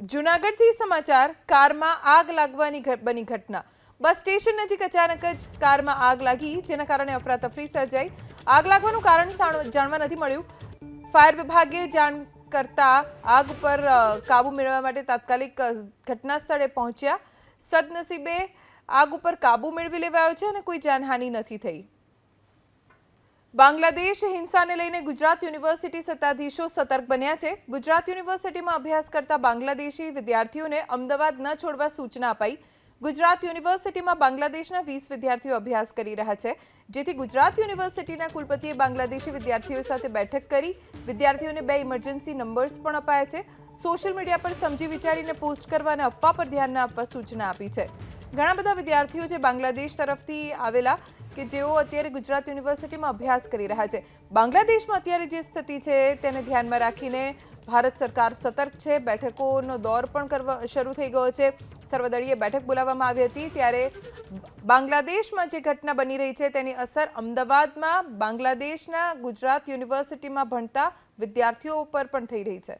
જુનાગઢથી સમાચાર, કારમાં આગ લાગવાની બની ઘટના. બસ સ્ટેશન નજીક અચાનક જ કારમાં આગ લાગી, જેના કારણે અફરાતફરી સર્જાઈ. આગ લાગવાનું કારણ જાણવા નથી મળ્યું. ફાયર વિભાગે જાણ કરતા આગ ઉપર કાબુ મેળવવા માટે તાત્કાલિક ઘટના સ્થળે પહોંચ્યા. સદનસીબે આગ ઉપર કાબુ મેળવી લેવાયો છે અને કોઈ જાનહાનિ નથી થઈ. બાંગ્લાદેશ હિંસાને લઈને ગુજરાત યુનિવર્સિટી સત્તાધીશો સતર્ક બન્યા છે. ગુજરાત યુનિવર્સિટીમાં અભ્યાસ કરતા બાંગ્લાદેશી વિદ્યાર્થીઓને અમદાવાદ ન છોડવા સૂચના અપાઈ. ગુજરાત યુનિવર્સિટીમાં બાંગ્લાદેશના વીસ વિદ્યાર્થીઓ અભ્યાસ કરી રહ્યા છે. જેથી ગુજરાત યુનિવર્સિટીના કુલપતિએ બાંગ્લાદેશી વિદ્યાર્થીઓ સાથે બેઠક કરી. વિદ્યાર્થીઓને બે ઇમરજન્સી નંબર્સ પણ અપાયા છે. સોશિયલ મીડિયા પર સમજી વિચારીને પોસ્ટ કરવા અને અફવા પર ધ્યાન ન આપવા સૂચના આપી છે. ઘણા બધા વિદ્યાર્થીઓ જે બાંગ્લાદેશ તરફથી આવેલા કે જેઓ અત્યારે ગુજરાત યુનિવર્સિટીમાં અભ્યાસ કરી રહ્યા છે. બાંગ્લાદેશમાં અત્યારે જે સ્થિતિ છે તેને ધ્યાનમાં રાખીને ભારત સરકાર સતર્ક છે. બેઠકોનો દોર પણ કરવા, શરૂ થઈ ગયો છે. સર્વદળીય બેઠક બોલાવવામાં આવી હતી ત્યારે બાંગ્લાદેશમાં જે ઘટના બની રહી છે તેની અસર અમદાવાદમાં બાંગ્લાદેશના ગુજરાત યુનિવર્સિટીમાં ભણતા વિદ્યાર્થીઓ ઉપર પણ થઈ રહી છે.